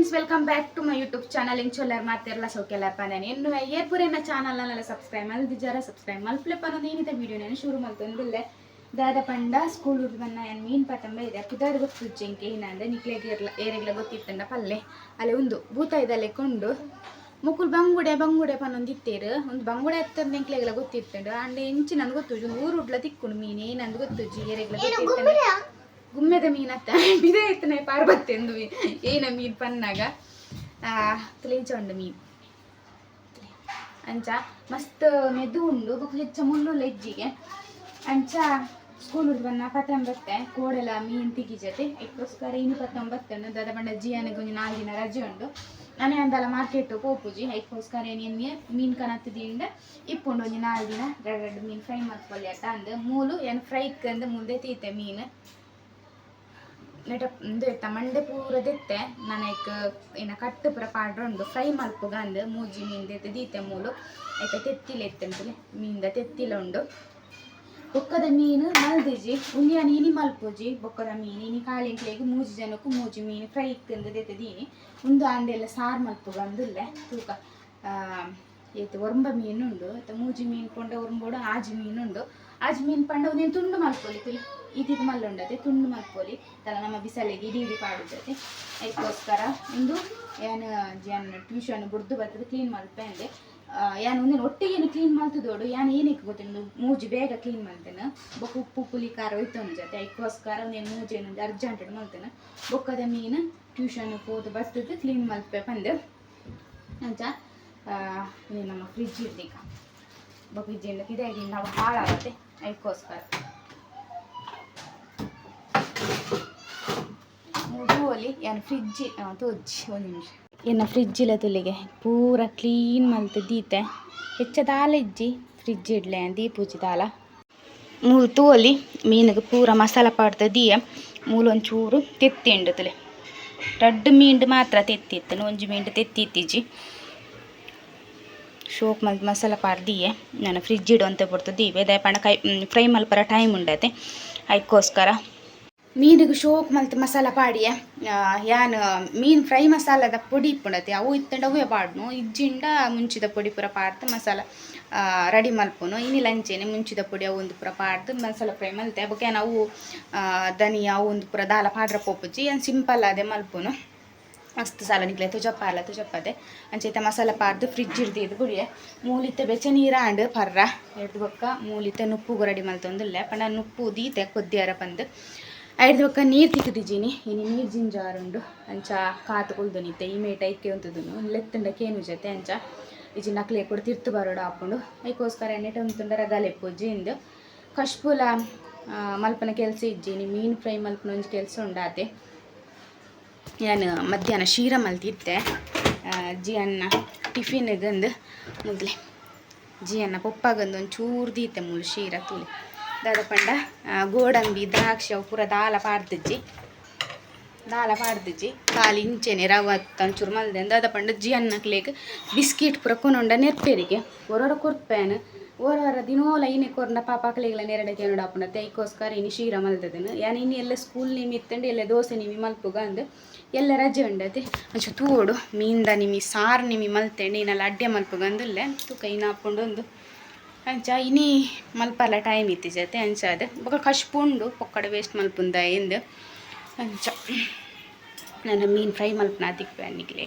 Friends welcome back to my YouTube channel ಇಂಚೊಲ್ಲರ್ ಮಾತಿರಲ್ಲ ಸೌಖ್ಯಲ್ಲಪ್ಪ ನಾನು. ಇನ್ನು ಏರ್ಪುರೇನ ಚಾನಲ್ನೆಲ್ಲ ಸಬ್ಸ್ಕ್ರೈಬ್ ಮಲ್ದಿದ್ದಾರ ಸಬ್ಸ್ಕ್ರೈಬ್ ಫ್ಲಿಪ್ ಅನ್ನೋದು ಏನಿದೆ ವಿಡಿಯೋ ನಾನು ಶುರು ಮಲ್ತೊಂದಿಲ್ಲೆ ದಾದ ಪಂಡ ಸ್ಕೂಲ್ ಹುಡುಗನ್ನ ಏನು ಮೀನು ಪತಂಬ ಇದೆ. ಅಕ್ಕಿದಾರ ಗೊತ್ತು ಜಿಂಕೆ ಏನಂದ್ರೆ ನಿಕ್ಲೆಗೆ ಏರೆಗ್ಲ ಗೊತ್ತಿತ್ತಂಡ ಪಲ್ಲೆ. ಅಲ್ಲಿ ಒಂದು ಭೂತ ಇದೆ ಕೊಂಡು ಮುಕ್ಕುಲ್ ಬಂಗುಡೆ ಬಂಗುಡೆ ಪನ್ನೊಂದು ಇತ್ತೇರು. ಒಂದು ಬಂಗುಡೆ ಹತ್ತಂದು ನಿಂಕ್ಲೆಗ್ಲ ಗೊತ್ತಿತ್ತಂಡು. ಅಂಡ್ ಹೆಂಚಿ ನನ್ಗೆ ಗೊತ್ತು ಒಂದು ಊರು ಉಡ್ಲ ತಿಕ್ಕುಂಡು ಮೀನು. ಏನಂದು ಗೊತ್ತು ಏರೆಗ್ಲ ಗೊತ್ತಿತ್ತಂಡು. ಗುಮ್ಮೆದ ಮೀನತ್ತ ಬಿದೇ ಇತ್ತನೆ ಪಾರ್ಬತ್ತೆ ಎಂದು ಏನ ಮೀನ್ ಪನ್ನಾಗ? ಉಂಡು ಮೀನ್. ಅಂಚ, ಮಸ್ತ್ ಮೆದು ಉಂಡು ಬೊಕ್ಕ ಹೆಚ್ಚ ಮುಳ್ಳು ಲೆಜ್ಜಿಗೆ ಅಂಚ ಸ್ಕೂಲ್ ಹುಡುಗನ್ನ ಪತ್ತೊಂಬತ್ತೆ, ಕೋಡೆಲ ಮೀನ್ ತಿಗಿಜತೆ ಎಕ್ಕೋಸ್ಕರ ಇನ್ನು ಪತ್ತೊಂಬತ್ತನ್ನು ದದ ಬಂಡ ಜಿಯನಿಗೆ ಒಂದು ನಾಲ್ಕು ದಿನ ರಜೆ ಉಂಡು. ನಾನೇ ಅಂದಲ್ಲ ಮಾರ್ಕೆಟ್ ಪೋಪುಜಿ ಐಕೋಸ್ಕರ ಏನೇನು ಮೀನ್ ಕನತ್ತದಿಂದ ಇಪ್ಪುಂಡು ಒಂದು ನಾಲ್ಕು ದಿನ ಎರಡು ಎರಡು ಮೀನ್ ಫ್ರೈ ಮಾಡ್ಕೊಳ್ಳಿ ಅಟ್ಟ ಅಂದು. ಮೂಲು ಏನು ಫ್ರೈ ಅಂದು, ಮುಂದೆ ತೀತೆ ಮೀನು. ನೆಟ ಉಂದು ಎತ್ತ ಮಂಡೆ ಪೂರ ದೆತ್ತೆ ನನಕ್ ಏನ ಕಟ್ಟು ಪೂರ ಪಾಡ್ರ ಉಂಡು. ಫ್ರೈ ಮಲ್ಪುಗ ಅಂದ್ ಮೂಜಿ ಮೀನ್ ದೆತ್ತೆ ದೀತೆ ಮೂಲು. ಐತ ತೆತ್ತಿಲ ಮೀನ್ ಮೀನ್ದ ತೆತ್ತಿಲ ಉಂಡು. ಬೊಕ್ಕದ ಮೀನು ಮಲ್ದಿಜಿ ಉಂಡಿಯ ನೀನಿ ಮಲ್ಪುಜಿ ಬೊಕ್ಕದ ಮೀನು ಇನಿ ಕಾಳಿಂಕ್ಲೆಗ್ ಮೂಜಿ ಜನಕ್ಕೂ ಮೂಜಿ ಮೀನು ಫ್ರೈ ಇಕ್ಕಂದು ದೆತ್ತೆ ದೀನಿ. ಉಂದು ಅಂಡೆಲ್ಲ ಸಾರು ಮಲ್ಪುಗ ಅಂದುಲ್ಲೆ ತೂಕ ಏತು ಒರಂಬ ಮೀನ್ ಉಂಡು ಐತ ಮೂಜಿ ಮೀನು ಪೊಂಡ ಒರಂಬೋಡು, ಆಜಿ ಮೀನು ಉಂಡು ಆಜಿ ಮೀನು ಪಂಡ ಒಂದೇನು ತುಂಡು ಮಲ್ಪೊಲಿ ತುಲಿ ಇದು ಮಲ್ಲುಂಡತೆ ತುಂಡು ಮಲ್ಪೊಲಿ ತಲ ನಮ್ಮ ಬಿಸಲಿಗೆ ಇಡೀ ಇಡೀ ಪಾಡುತ್ತೆ ಅದಕ್ಕೋಸ್ಕರ ಇಂದು ಏನು ಜನ ಟ್ಯೂಷನ್ ಬುಡ್ದು ಬರ್ತದೆ ಕ್ಲೀನ್ ಮಲ್ಪೆ ಅಂದೆ. ಯಾನು ಒಂದಿನ ಒಟ್ಟಿಗೆ ಕ್ಲೀನ್ ಮಲ್ತದೋಡು ಯಾನು ಏನಕ್ಕೆ ಗೊತ್ತೇನು ಮೂಜಿ ಬೇಗ ಕ್ಲೀನ್ ಮಾಡ್ತೇನೆ ಬೊಕ್ಕ ಉಪ್ಪು, ಪುಲಿ, ಖಾರ ಹೋಯ್ತು ಜೊತೆ. ಅದಕ್ಕೋಸ್ಕರ ಒಂದೇನು ಮೂಜಿ ಏನೊಂದು ಅರ್ಜೆಂಟ್ ಮಲ್ತೇನೆ. ಬೊಕ್ಕದ ಮೀನು ಟ್ಯೂಷನ್ ಹೋದು ಬರ್ತದೆ ಕ್ಲೀನ್ ಮಲ್ಪೆ ಬಂದೆ ಅಂಚ ನಮ್ಮ ಫ್ರಿಜ್ ಇರ್ದೀಗ. ಫ್ರಿಜ್ ಇಂದ ಇದಾಗಿ ನಾವು ಹಾಳಾಗುತ್ತೆ. ಅದಕ್ಕೋಸ್ಕರ ಗೋಲಿ ಏನು ಫ್ರಿಜ್ ತೋಜ್ಜಿ ಒಂದು ನಿಮಿಷ. ಎನ್ನ ಇಲ್ಲ ತುಲಿಗೆ. ಪೂರ ಕ್ಲೀನ್ ಮಲ್ತು ದೀತೆ. ಹೆಚ್ಚ ದಾಲ ಇಜ್ಜಿ ಫ್ರಿಜ್ ಇಡ್ಲೆ ದೀಪೂಜಿ ದಾಲ ಮೂಲು ತೋಲಿ ಮೀನಿಗೆ ಪೂರ ಮಸಾಲ ಪಾಡ್ದ ದೀಯ. ಮೂಲ ಒಂಚೂರು ತೆತ್ತಿಂಡು ತುಲೆ. ರಡ್ಡ್ ಮೀಂಡು ಮಾತ್ರ ತೆತ್ತಿತ್ತು ಒಂಜಿ ಮೀಂಡು ತೆತ್ತಿತ್ತಿಜ್ಜಿ ಶೋಕ್ ಮಸಾಲ ಪಾರ್ದಿಯೆ ದೀಯೆ ನಾನು ಫ್ರಿಜ್ ಇಡು ಅಂತ ಇವೆ ದೀವೆ ದಯಪಂಡ ಕೈ ಫ್ರೈ ಮಲ್ಪರ ಟೈಮ್ ಉಂಡತೆ. ಅದಕ್ಕೋಸ್ಕರ ಮೀನಿಗೆ ಶೋಕ್ ಮಲ್ತ್ ಮಸಾಲ ಪಾಡಿಯೆ ಯಾನ್, ಮೀನ್ ಫ್ರೈ ಮಸಾಲದ ಪುಡಿ ಇಪ್ಪುಂಡತೆ. ಅವು ಇತ್ತಂಡ ಅವೇ ಪಾಡ್ನು, ಇಜ್ಜಿಂಡ ಮುಂಚಿದ ಪುಡಿ ಪೂರ ಪಾಡ್ದು ಮಸಾಲ ರೆಡಿ ಮಲ್ಪುನು. ಇನಿ ಲಂಚೇನೆ ಮುಂಚಿದ ಪುಡಿ ಅವು ಒಂದು ಪೂರ ಪಾಡ್ದು, ಮಸಾಲ ಫ್ರೈ ಮಲ್ತೆ. ಬೊಕ್ಕೆ ನಾವು ಧನಿಯಾ ಒಂದು ಪೂರ ದಾಲ ಪಾಡ್ರ ಪೋಪುಜಿ ಏನು ಸಿಂಪಲ್ ಅದೇ ಮಲ್ಪುನು. ಮಸ್ತ್ ಸಾಲ ನಿಕ್ಲೆ ತುಜಪ್ಪ ಅಲ್ಲ ತುಜಪ್ಪದೆ ಇತ್ತ ಮಸಾಲ ಪಾರ್ದು ಫ್ರಿಜ್ ಇರ್ದಿದ್ದು ಗುಡಿಯೆ ಮೂಲಿತ್ತೆ ಬೆಚ್ಚ ನೀರ ಅಂಡ್ ಪರ್ರ. ಎಡ್ದು ಬೊಕ್ಕ ಮೂಲಿತ್ತೆ ನುಪ್ಪು ರೆಡಿ ಮಲ್ತೊಂದುಲ್ಲೆ ಪಂಡ ನುಪ್ಪು ದೀತೆ ಕೊದ್ದಿಯಾರ ಬಂದು ಐದು ಬೊಕ್ಕ ನೀರು ತಿಕ್ಕಿದ್ದೀನಿ ಇನ್ನು ನೀರು ಜಿಂಜಾರುಂಡು. ಅಂಚ ಕಾತು ಕುಲ್ದನಿತ್ತೆ ಈ ಮೇಟ ಇಕ್ಕೆ ಉಂತುದುನು. ಲೆತ್ತಂಡ ಕೇನು ಜೊತೆ ಅಂಚ. ಇಜಿ ನಕ್ಲೆ ಕೂಡ ತಿರ್ತು ಬರೋಡು ಹಾಕೊಂಡು ಅದಕ್ಕೋಸ್ಕರ ಎಣ್ಣೆ ಉಂತುಂಡ ಪೂಜಿ ಇಂದು ಕಶ್ಪೂಲ ಮಲ್ಪನ ಕೆಲಸ ಇಜ್ಜಿನಿ ಮೀನು ಫ್ರೈ ಮಲ್ಪನ ಒಂಜಿ ಕೆಲಸ ಉಂಡಾತೆ. ನಾನು ಮಧ್ಯಾಹ್ನ ಶೀರ ಮಲ್ತಿದ್ದೆ. ಜಿ ಅನ್ನ ಟಿಫಿನ್ಗಂದು ಮೊದಲೇ ಜಿ ಅನ್ನ ಪೊಪ್ಪಗಂದು ಒಂದು ಚೂರು ದೀತೆ ಮುಳು ಶೀರ ತುಳಿ ದಾದ ಪಂಡ ಗೋಡಂಬಿ, ದ್ರಾಕ್ಷಿ, ಅವು ಪೂರ ದಾಲ ಪಾಡ್ದಿಜ್ಜಿ. ದಾಲ ಪಾಡ್ದಿಜ್ಜಿ. ಖಾಲಿ ಇಂಚೆನೆ ರವ ತಂಚೂರು ಮಲ್ದೆ. ದಾದ ಪಂಡ ಜಿ ಅನ್ನಕ್ಲೇಗ್ ಬಿಸ್ಕಿಟ್ ಪೂರ ಕೊನೊಂಡ ನೆರ್ಪೇರಿಗೆ. ಒರೊರ ಕೊರ್ಪೇನು ಓರವರ ದಿನೋಲ ಇನಿ ಕೊರ್ನ ಪಾಪಾಕ್ಲೆಗ್ಲ ನೆರಡಕ್ಕೆ ನೋಡ ಅಪ್ಪನ ತೈಕೋಸ್ಕರ ಇನಿ ಶೀರ ಎಲ್ಲ ಸ್ಕೂಲ್ ನಿಮಿತ್ತಂಡು ಎಲ್ಲ ದೋಸೆ ನಿಮಿ ಮಲ್ಪುಗ ಅಂದು ಎಲ್ಲ ರಜೆ ಉಂಡತೆ. ಅಂಚು ತೂಡು, ಮೀನ್ದ ನಿಮಿ ಸಾರು ನಿಮಿ ಮಲ್ತೆಂಡು ಇನ್ನೆಲ್ಲ ಅಡ್ಡೆ ಮಲ್ಪುಗ ಅಂದುಲ್ಲೆ. ತೂಕ ಇನ್ನು ಹಾಕೊಂಡು ಒಂದು ಅಂಚ ಇನಿ ಮಲ್ಪಲ್ಲ ಟೈಮ್ ಇತ್ತು ಜೊತೆ ಅಂಚ ಅದು. ಬೊಕ ಕಶ್ಪುಂಡು ಪೊಕ್ಕಡ ವೇಸ್ಟ್ ಮಲ್ಪುಂದ ಎಂದು ಅಂಚ ನನ್ನ ಮೀನು ಫ್ರೈ ಮಲ್ಪನ ತಿಕ್ಪೆ ಅನ್ನಿಕ್ಲೆ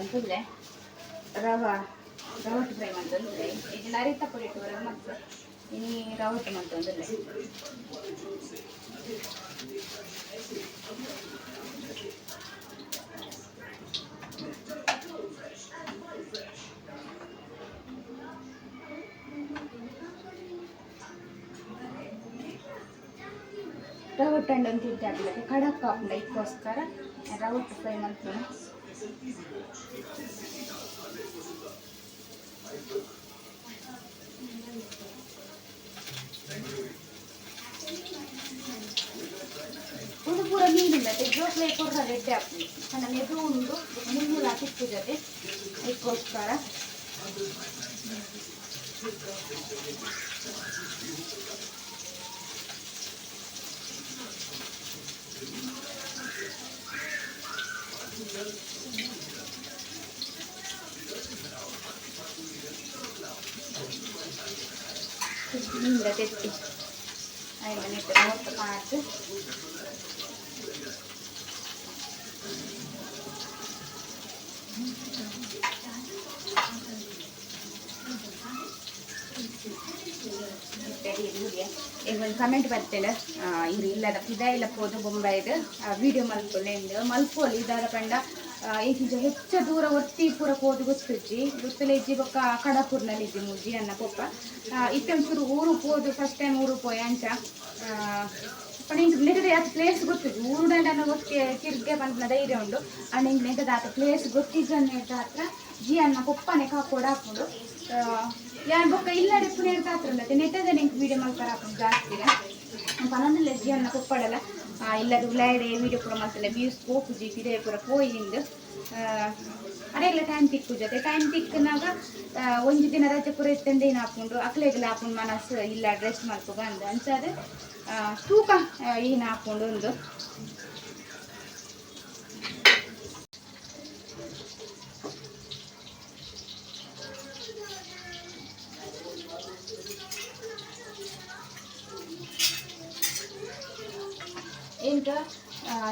ಮೀನು ರವಾ ರವಟ್ ಫ್ರೈ ಮಾಡ್ತಂದ್ರೆ ಈಗ ನರಿತ ಪುಡಿ ಇಟ್ಟು ಮತ್ತೆ ಇನ್ನು ರವಟ್ ಮಾಡ್ತಂದ್ರೆ ರವಟ್ ಅಂಡ್ ಅಂತ ಇದ್ದಾಗಲಿಕ್ಕೆ ಖಡಕ್ ಹಾಕೊಂಡ ರವಟ್ಟು ಫ್ರೈ ಮಾಡ್ತೀನಿ ಒಂದು ಪೂರ ಮೀನಿಲ್ಲ ಜೋಕ್ಲೆ ಕೊಡ್ರ ರೆಡ್ಡೆ ಹಾಕಿ ನನ್ನ ಮೆದು ಉಂಡು ಮುನ್ನೂರ ಹಾಕಿತ್ತು ಜೊತೆ ಅದಕ್ಕೋಸ್ಕರ ಮೀನಿಲ್ಲ ತೆತ್ತಿ ಐದು ನೆಟ್ಟು ಮೂವತ್ತು ಕಮೆಂಟ್ ಬರ್ತೇನೆ. ಇವ್ರು ಇಲ್ಲದ, ಇದೇ ಇಲ್ಲ ಪೋದು ಬೊಂಬೈದು ವಿಡಿಯೋ ಮಲ್ಪೊಲೆಂದು ಮಲ್ಪೊಲಿ ಇದಾದ ಪಂಡ ಈಗ ಹೆಚ್ಚು ದೂರ ಒತ್ತಿ ಪೂರ ಪೋದು ಗೊತ್ತಿಜ್ಜಿ ಗೊತ್ತಲೆ ಇಜ್ಜಿ ಬೊಕ್ಕ ಕಡಪುರ್ನಲ್ಲಿ ಇಜ್ಜಿ ಮುಜ್ಜಿ ಅನ್ನ ಪೊಪ್ಪ ಇತ್ತೆ ಒಂಚೂರು ಊರು ಪೋದು ಫಸ್ಟ್ ಟೈಮ್ ಊರು ಪೋಯ ಅಂಚ ಪಣ ಇಂಕ್ ನೆಗದ ಪ್ಲೇಸ್ ಗೊತ್ತಿದ್ದು? ಊರುಡಂಡ ಒತ್ತಿ ತಿರ್ಗೆ ಬಂದ ಧೈರ್ಯ ಉಂಡು ಅಂಡ್ ಇಂಕ ನೆಗದ ಆತ ಪ್ಲೇಸ್ ಗೊತ್ತಿದ್ದು ಹತ್ರ ಜಿ ಅನ್ನ ಪೊಪ್ಪನೆ ಕಾಕೋಡ ಹಾಕೊಂಡು ಯಾನ್ ಬೊಕ್ಕ ಇಲ್ಲಡೆ ಪುನೇರ್ ಕಾತ್ರಲ್ಲ ನೆಟ್ಟದ ನಿಂಗೆ ವಿಡಿಯೋ ಮಲ್ಪರ ಹಾಕೊಂಡು ಜಾಸ್ತಿ ಪನೊಂದಿಲ್ಲ ಜಿ ಅನ್ನ ಪೊಪ್ಪಡಲ್ಲ ಇಲ್ಲದ ಉಳ್ಳಾಡೆ ವಿಡಿಯೋ ಪೂರ ಮಲ್ತಲ್ಲ ವ್ಯೂಸ್ ಪೋಪುಜಿ ಪಿದೇ ಪೂರ ಪೋಯಿಂದು ಅದೆಲ್ಲ ಟೈಮ್ ತಿಕ್ಕು ಜೊತೆ. ಟೈಮ್ ತಿಕ್ಕನಾಗ ಒಂದು ದಿನ ರಜೆ ಪೂರ ಇತ್ತಂದೆ ಏನು ಹಾಕೊಂಡು ಅಕ್ಲೆಗೆಲ್ಲ ಹಾಕೊಂಡು ಮನಸ್ಸು ಇಲ್ಲ ಡ್ರೆಸ್ ಮಲ್ಕೊ ಬಂದು. ಅಂಚಾದ್ರೆ ತೂಕ ಏನು ಹಾಕೊಂಡು ಒಂದು.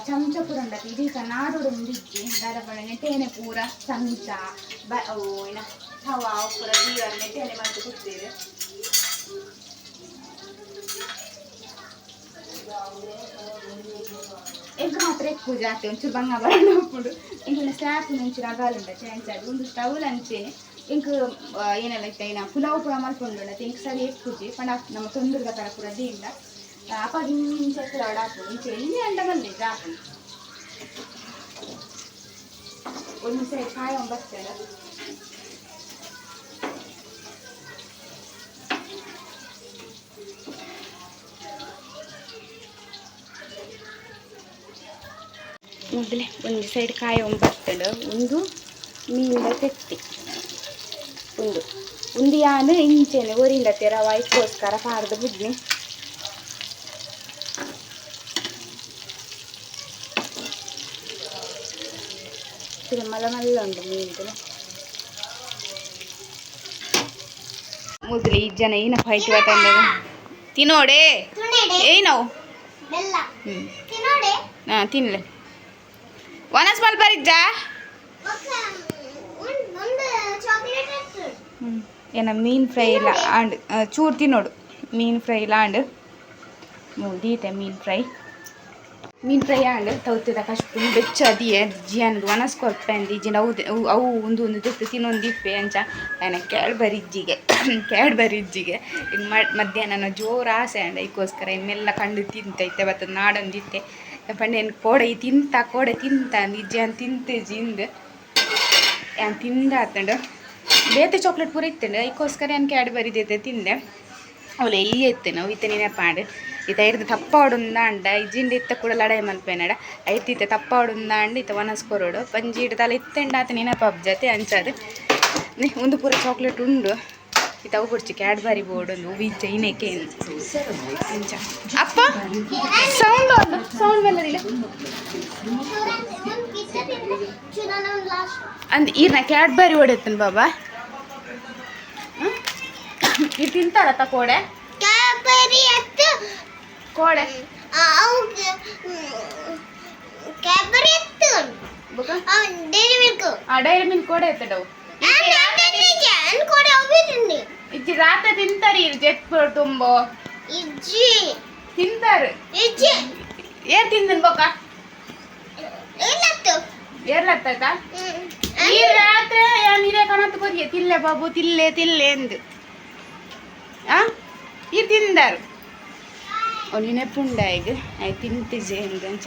ಚಮಚ ಪೂರ ಉಂಡತಿ ಇದೀಗ ನಾಡೋಡು ಮುಂದಿಜ್ಜಿ ದಾದಪಣ ನೆಟ್ಟೆನೆ ಪೂರ ಚಮಚ ಬ ಓ ಏನ ತವ ಪೂರ ದೀವರ ನೆಟ್ಟೆನೆ ಮಾಡಿ ಕೊಡ್ತೀರಿ ಎಂಕ ಮಾತ್ರ ఎక్కువ ಜಾಸ್ತಿ ಒಂಚೂರು ಬಂಗ ಬರೋಣ ಇಂಕಿನ ಸ್ಯಾಪ್ ಒಂಚೂರು ಅಗಾಲುಂಡ ಚಾನ್ಸ್ ಅದು ಒಂದು ಸ್ಟವ್ ಅಂಚೇನೆ ಇಂಕ ಏನೆಲ್ಲ ಇತ್ತ ಏನ ಪುಲಾವ್ ಪುರ ಮಲ್ಕೊಂಡು ಇಂಕ ಸರಿ ఎక్కువ ಪಂಡ ನಮ್ಮ ತೊಂದರೆಗ ತರ ಪೂರ ದಿಂದ ಅಪ್ಪಾಗಿ ಇಂಚೆ ಕ್ಲೌಡ್ ಹಾಕು ಇಂಚೆ ಇಲ್ಲಿ ಅಂಡ ಬಂದೆ ಜಾಪು ಒಂದು ಸೈಡ್ ಕಾಯ ಬರ್ತೇನೆ ಮೊದಲೇ ಒಂದು ಸೈಡ್ ಕಾಯ ಬರ್ತದೆ ಒಂದು ಮೀನಿಂದ ತೆತ್ತಿ ಒಂದು ಒಂದು ಯಾನು ಇಂಚೆನೆ ಒರಿಂದ ತೆರವ ಇದಕ್ಕೋಸ್ಕರ ಪಾರ್ದ ಬುದ್ಧಿ ಮಲ್ಲ ಮಲ್ಲ ಮೀನ್ ಮೀನು ಮುದ್ಲಿ ಜನ ಏನ ಫೈಟ್ ತಂದ ತಿನ್ನೋಡೆ ಏನವು ಹ್ಞೂ ಹಾಂ ತಿನ್ನಲೆ ಹ್ಞೂ ಏನ ಮೀನ್ ಫ್ರೈ ಇಲ್ಲ ಆಂಡ್ ಚೂರು ತಿನ್ನೋಡು ಮೀನ್ ಫ್ರೈ ಇಲ್ಲ ಆಂಡ್ ದೀತೆ ಮೀನ್ ಫ್ರೈ ಮೀನು ಫ್ರೈ ತೌತಿದ ಕಷ್ಟ ಬೆಚ್ಚ, ಅದಿ ಜಿಯನ್ ವನಸ್ ಕೊಲ್ಪೆಂದು ಅಂದಿ ಅವು ಅವು- ಒಂದು ಒಂದು ದಿಪ್ಪು ತಿನ್ನೊಂದಿಪ್ಪೆ ಅಂಚ. ನಾನು ಕೇಳ್ಬರಿ ಇಜ್ಜಿಗೆ. ಕ್ಯಾಡ್ಬರಿ ಇಜ್ಜಿಗೆ. ಈಗ ಮಧ್ಯಾಹ್ನ ಜೋರು ಆಸೆ ಅಂಡ ಇದಕ್ಕೋಸ್ಕರ ಇನ್ನೆಲ್ಲ ಕಂಡು ತಿಂತೈತೆ ಬರ್ತದೆ ನಾಡೊಂದಿತ್ತೆ ಪಂಡೇನು ಕೋಡೆ ತಿಂತ ಕೋಡೆ ತಿಂತ ನಿಜ ತಿಂತೆ ಜಿಂದು ಏನು ತಿಂದ ಆತಂಡು ಬೇತೆ ಚಾಕ್ಲೇಟ್ ಪೂರ ಇತ್ತಂಡು. ಐಕೋಸ್ಕರ ಏನು ಕ್ಯಾಡ್ಬರಿ ಇದೈತೆ ತಿಂದೆ. ಅವಳು ಎಲ್ಲಿ ಎತ್ತೆ ಇತ್ತ ಈತ ನೆನಪಾಂಡು ಈತ ಹಿಡ್ದು ತಪ್ಪ ಹೊಡುಂದ ಆಂಡ ಇಜ್ಜಿಂಡ ಇತ್ತ ಕೂಡ ಲಡಾಯಿ ಮಲ್ಪೇನಡ ಐತಿತ್ತ ತಪ್ಪ ಹೊಡುಂದ ಅಂಡ್ ಈತ ವನಸ್ಕೊರೋಡು ಪಂಜಿ ಹಿಡ್ದಲ್ಲ ಇತ್ತೆಂಡ ಆತ ನೆನಪಾಪ್ ಜೊತೆ ಅಂಚಾದ್ ನಿ ಒಂದು ಪೂರ ಚಾಕ್ಲೇಟ್ ಉಂಡು ಇತ್ತ ಅವು ಕೊಡ್ಚಿ ಕ್ಯಾಡ್ಬರಿ ಬೋರ್ಡ್ ಒಂದು ಬೀಚ ಇನೇಕೆ ಅಂಚ ಅಪ್ಪ ಸೌಂಡ್ ಒಂದು ಸೌಂಡ್ ಬೆಲ್ಲದಿಲ್ಲ ಅಂದ್ ಈರ್ನ ಕ್ಯಾಡ್ಬರಿ ಹೊಡೆತನ್ ಬಾಬಾ ಇದು ತಿಂತಾರ ತಕೋಡೆ ಕೋಡೆ ಬುಕ ಆ ಡೈರಿ ಮಿಲ್ಕ್ ಕೋಡೆ ಎತ್ತಡವು ಇಜ್ಜಿ ರಾತ್ರಿ ತಿಂತಾರಿ ಜೆಟ್ ತುಂಬೋ ತಿಂತಾರು ಏನ್ ತಿಂದನ್ ಬೊಕ ಏರ್ಲತ್ತಾಯ್ತಾ ಈ ರಾತ್ರಿ ನೀರೇ ಕಾಣತ್ ಬರಿಯ ತಿಲ್ಲೆ ಬಾಬು ತಿಲ್ಲೆ ತಿಲ್ಲೆ ಎಂದು ಆ? ಈ ತಿಂದಾರು. ಅವ್ನು ನೆಪುಂಡ ಐ ಆಯ್, ತಿಂತಿದ್ದೆ ಅಂಚ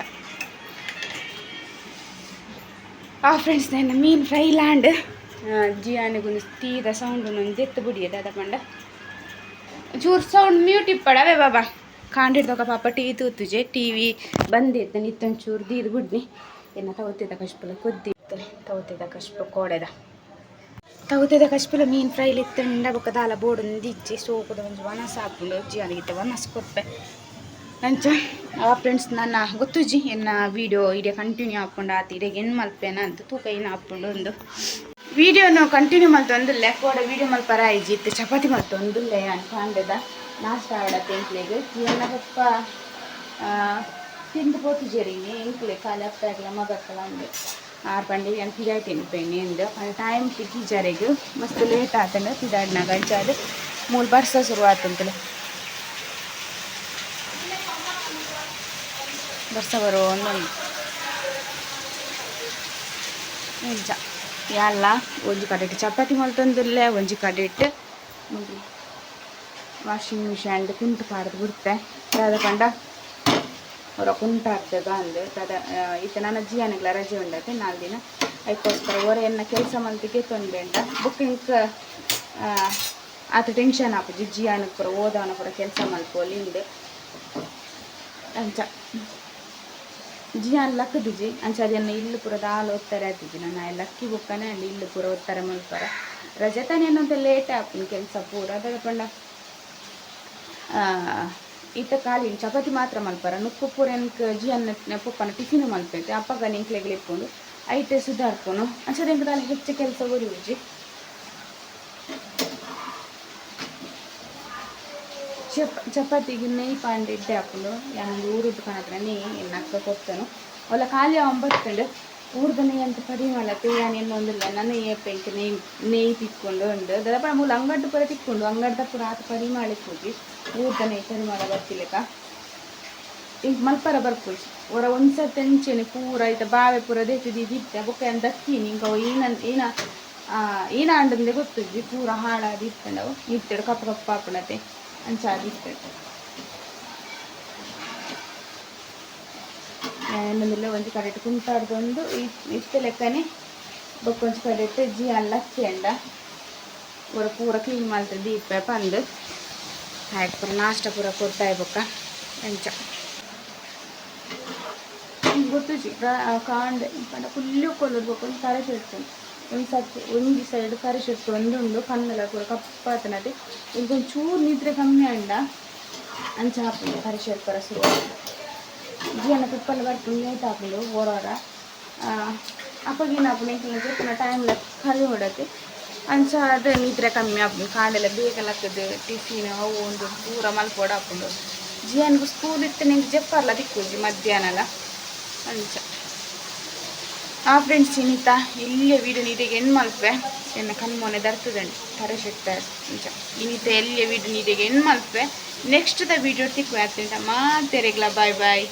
ಆ ಫ್ರೆಂಡ್ಸ್ ನನ್ನ ಮೀನ್ ಫ್ರೈ ಲ್ಯಾಂಡ್ ಜಿಯಾನಿಗೊಂದು ತೀರ ಸೌಂಡ್ ಒಂದು ಎತ್ತು ಬಿಡಿಯದ, ಅದ ಪಂಡ. ಚೂರು ಸೌಂಡ್ ಮ್ಯೂಟ್ ಇಪ್ಪಡವೆ ಬಾಬಾ. ಕಾಂಡಿಡ್ದೊಕ ಪಾಪ ಟಿ ತೂತುಜೆ ಟಿ ವಿ ಬಂದಿದ್ದ, ನಿತ್ತೊಂದು ಚೂರು ದೀರ್ ಗುಡ್ನಿ ಏನ ತಗೋತಿದ್ದ ಕಷ್ಟ ಕೊದ್ದಿ. ತಗೋತಿದ್ದ ಕಷ್ಟ ಕೋಡೆದ. ತಗೋತಿದ್ದ ಕಷ್ಟಪಿಲ್ಲ ಮೀನು ಫ್ರೈ ಇಲ್ಲಿ ಬೊಕ್ಕ ದಾಲ ಬೋಡೊಂದು ಇಜ್ಜಿ ಸೋಕದ ಒಂದು ವನಸ ಹಾಕೊಂಡು ಅಜ್ಜಿ ಅಲ್ಲಿಗಿತ್ತೆ ವನಸ ಕೊಪ್ಪೆ ಅಂಚ ಆ ಫ್ರೆಂಡ್ಸ್ ನನ್ನ ಗೊತ್ತುಜಿ ಎನ್ನ ವೀಡಿಯೋ ಇಡೀ ಕಂಟಿನ್ಯೂ ಹಾಕೊಂಡು ಆತ ಇಡೀ ಏನು ಮಲ್ಪೇನ ಅಂತ ತೂಕ ಏನು ಹಾಕೊಂಡು ಒಂದು ವೀಡಿಯೋನು ಕಂಟಿನ್ಯೂ ಮಲ್ತು ಒಂದಿಲ್ಲ ಕೋಡ ವಿಡಿಯೋ ಮಲ್ಪರ ಐಜಿ ಇತ್ತು ಚಪಾತಿ ಮಲ್ತು ಒಂದಿಲ್ಲ ಅನ್ಕೊಂಡದ ನಾಷ್ಟ ಆಡ ಎಂಕ್ಲೆಗ್ ಇವನ್ನ ಪಪ್ಪ ತಿಂದು ಪೋತು ಜರಿ ಎಂಕ್ಲೆ ಕಾಲ ಅಪ್ಪಾಗಲ ಮಗಕ್ಕಲ್ಲ ಅಂದೆ ಆರು ಪಂಡಿ ಅಂತ ಪಿದಾಯ್ತೀನಿ ಪೆಣ್ಣೆ ಎಂದು ಟೈಮ್ ಟಿಕ್ಕಿ ಜರೆಗು. ಮಸ್ತ್ ಲೇಟ್ ಆತಂಡ ಗಂಚ ಅದು ಮೂಲ ಬರ್ಸ ಶುರು ಆತಂತಲೆ ಬರ್ಸ ಬರೋ ಒಂದೊಂದು ನಿಜ ಎಲ್ಲ ಒಂಜಿ ಕಡೆಟ್ ಚಪಾತಿ ಮಲ್ತೊಂದಿಲ್ಲ ಒಂಜಿ ಕಡೆಟ್ ವಾಷಿಂಗ್ ಮಿಷನ್ ಕುಂಟು ಪಾಡ್ದು ಬಿಡ್ತೆ. ಯಾವ್ದು ಪಂಡ ಹೊರ ಕುಂಟ ಆಗ್ತದ ಅಂದೆ. ತದ ಈತ ನನ್ನ ಜೀವನಗಳ ರಜೆ ಉಂಡತೆ. ನಾಲ್ಕು ದಿನ ಅದಕ್ಕೋಸ್ಕರ ಹೊರೆಯನ್ನ ಕೆಲಸ ಮಲ್ತಿಗೆ ತೊಂದೇಂಡ ಬುಕ್ಕಿಂಗ್ ಆತ ಟೆನ್ಷನ್ ಆಪುಜಿ ಜಿಯಾನಿಗೆ ಪೂರ ಓದವನ ಪೂರ ಕೆಲಸ ಮಲ್ಪೋಲಿ ಹಿಂದೆ ಅಂಚ. ಜಿಯಾನ್ ಲಕ್ಕದಿಜಿ ಅಂಚ ಅದನ್ನು ಇಲ್ಲು ಪೂರ ದಾಲ್ ಓದ್ತಾರೆ ಆತಿಜಿ ನನ್ನ ಲಕ್ಕಿ ಬುಕ್ಕನೆ ಅಲ್ಲಿ ಇಲ್ಲು ಪೂರ ಓದ್ತಾರೆ ಮಲ್ಪರ. ಅಂತ ಲೇಟ್ ಆಪುನ್ ಕೆಲಸ ಪೂರ. ಅದರ ಪಂಡ ಈತ ಕಾಲಿನ ಚಪಾತಿ ಮಾತ್ರ ಮಲ್ಪರ. ನುಕ್ಕು ಪೂರ ಎನ್ಕ್ ಜಿಯನ್ನ ಪಪ್ಪನ ಟಿಫಿನ್ ಮಲ್ಪೈತೆ. ಅಪ್ಪಗ ನಿಂಕ್ಲೆಗಳು ಇಟ್ಕೊಂಡು ಐಟೆ ಸುಧಾರ್ಕೊಂಡು ಅಂಚದ ಎಂಕ್ ದಾಲಿ ಹೆಚ್ಚು ಕೆಲಸ ಉಜಿ ಚಪ್, ಚಪಾತಿಗೆ ನೆಯ್ ಪಾಂಡೆ ಇಡ್ಡೆ ಹಾಕೊಂಡು. ಯಾರು ಊರು ಕಾಣತ್ರ ನೆಯ್ ಎನ್ನ ಅಕ್ಕ ಕೊಡ್ತಾನು ಖಾಲಿ ಖಾಲಿ ಒಂಬತ್ತಂಡು ಊರ್ದ ನೆಯ್ ಅಂತ ಪರಿಮಳ ತೇಯಾನ ಇನ್ನೊಂದಿಲ್ಲ ನನ್ನ ಏಪೆಂಕ್ ನೆಯ್ ನೆಯ್ ತಿಕ್ಕೊಂಡು ಉಂಡು ದದಪ ಮೂಲ ಅಂಗಡ್ಡು ಪೂರ ತಿಕ್ಕೊಂಡು ಅಂಗಡ್ದ ಪುರ ಆತ ಹೋಗಿ ಊರ್ದನೆ ಸರಿ ಪರಿಮಳ ಬರ್ತಿಲ್ಲಕ ಮಲ್ಪರ ಬರ್ಪುಜಿ ಒರ ಒಂದ್ಸತಿ ಎಂಚೆನೆ ಪೂರ ಐತ ಬಾವೆ ಪೂರ ದೇತಿದಿ ದಿತ್ತೆ ಬೊಕ್ಕ ಏನು ದಕ್ಕಿನಿ ಅವು ಏನ ಏನ ಏನ ಅಂಡಂದೆ ಗೊತ್ತಿದ್ವಿ ಪೂರ ಹಾಳಾದಿ ಇತ್ತಂಡವು ಇತ್ತೆ ಕಪ್ಪ ಕಪ್ಪ ಹಾಪಣತೆ ಅಂಚಾದಿತ್ತು ಇನ್ನೊಂದಿಲ್ಲ ಒಂಜಿ ಕರೆಕ್ಟ್ ಕುಂಟಾಡ್ದೊಂದು ಇಷ್ಟ ಲೆಕ್ಕನೆ ಬೊಕ್ಕೊಂಚು ಕರೆಕ್ಟ್ ಜಿ ಅಲ್ಲಕ್ಕಿ ಅಂಡ ಪೂರ ಪೂರ ಕ್ಲೀನ್ ಮಾಡ್ತದೆ ದೀಪ ಪಂದು ಹಾಕಿ ಪೂರ ನಾಷ್ಟ ಪೂರ ಕೊಡ್ತಾಯಿ ಬೊಕ್ಕ ಎಂಚ ಗೊತ್ತು ಜಿ ಕಾಂಡೆ ಪಂಡ ಫುಲ್ಲು ಕೊಲ್ಲೋದು ಬೊಕ್ಕ ಒಂದು ಕರೆ ಸೇರ್ತಾನೆ ಒಂದು ಸತಿ, ಒಂದು ಸೈಡ್ ಕರೆ ಶೆಟ್ಟು ಒಂದು ಉಂಡು, ಕಣ್ಣೆಲ್ಲ ಪೂರ ಕಪ್ಪಾತನದೆ. ಈಗ ಚೂರು ನಿದ್ರೆ ಕಮ್ಮಿ ಅಂಡ ಅಂಚ ಹಾಕೊಂಡು ಕರೆ ಶೆರ್ಪರ ಶುರು ಪಿಪ್ಪಲ್ಲಿ ಬರ್ತು ಲೇಟ್ ಹಾಕೊಂಡು ಓರೋರ ಅಪ್ಪಗೇನು ಹಾಕೊಂಡು ಎಂಕಲ್ನ ಪುನಃ ಟೈಮ್ಲ ಕಲಿ ಹೊಡತ್ತೆ ಅಂಚ ಅದು ನಿದ್ರೆ ಕಮ್ಮಿ ಆಗ್ಬೋದು ಕಾಡೆಲ್ಲ ಬೇಗ ಲಕ್ಕದು ಟಿಫಿನ್ ಅವು ಒಂದು ಪೂರ ಮಲ್ಪೋಡು ಹಾಕೊಂಡು ಜೀವನಿಗೂ ಸ್ಕೂಲ್ ಇತ್ತು ನಿಂಗೆ ಜಪ್ಪರ್ಲ ದಿಕ್ಕುಜಿ ಮಧ್ಯಾಹ್ನ ಅಂಚ ಆ ಫ್ರೆಂಡ್ಸ್ ಇನ್ನಿತ ಇಲ್ಲಿಯ ವೀಡಿಯೋ ನೀಡಿಗೆ ಹೆಣ್ಣು ಮಲ್ಪೆ ಎನ್ನ ಕಣ್ಮೊನೆ ದರ್ತದಂಡಿ ಕರೆ ಶಕ್ತಾರೆ ಅಂಚ ಇನ್ನಿತ ಎಲ್ಲಿಯ ವೀಡಿಯೋ ನೀಡಿಗೆ ಹೆಣ್ಣು ಮಲ್ಪೆ ನೆಕ್ಸ್ಟ್ ದ ವೀಡಿಯೋ ತಿಕ್ಕು ಆಗ್ತಿಂಟ ಮಾತೆರೆಗ್ಲ ಬಾಯ್ ಬಾಯ್